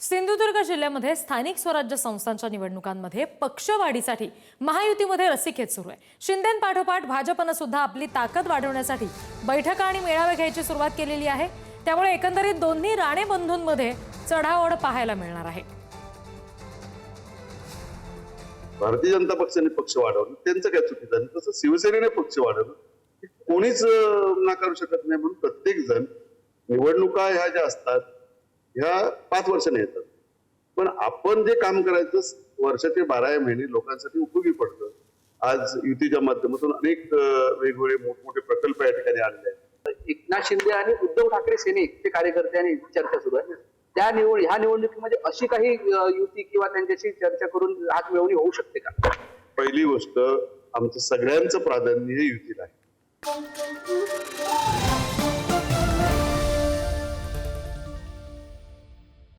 सिंधुदुर्ग जिल्ह्यामध्ये स्थानिक स्वराज्य संस्थांच्या निवडणुकांमध्ये पक्षवाढीसाठी महायुतीमध्ये रस्सीखेच सुरू आहे. शिंदेपाठोपाठ भाजपनं सुद्धा आपली ताकद वाढवण्यासाठी बैठका आणि मेळावे घ्यायची सुरुवात केलेली आहे. त्यामुळे एकंदरीत दोन्ही राणे बंधूंमध्ये चढाओढ पाहायला मिळणार आहे. भारतीय जनता पक्षाने पक्ष वाढवलं. त्यांचं काय चुकीचं तसं शिवसेनेने पक्ष वाढवलं. कोणीच नाकारू शकत नाही म्हणून प्रत्येक जण निवडणुका ह्या ज्या असतात ह्या पाच वर्षाने येतात. पण आपण जे काम करायचं वर्षाचे बारा महिने लोकांसाठी उपयोगी पडतं. आज युतीच्या माध्यमातून अनेक वेगवेगळे मोठमोठे प्रकल्प या ठिकाणी आणले आहेत. एकनाथ शिंदे आणि उद्धव ठाकरे सेनेचे कार्यकर्ते आणि चर्चा सुरू आहे त्या निवड ह्या निवडणुकीमध्ये अशी काही युती किंवा त्यांच्याशी चर्चा करून हात मिळवणी होऊ शकते का? पहिली गोष्ट आमचं सगळ्यांचं प्राधान्य हे युतीला आहे.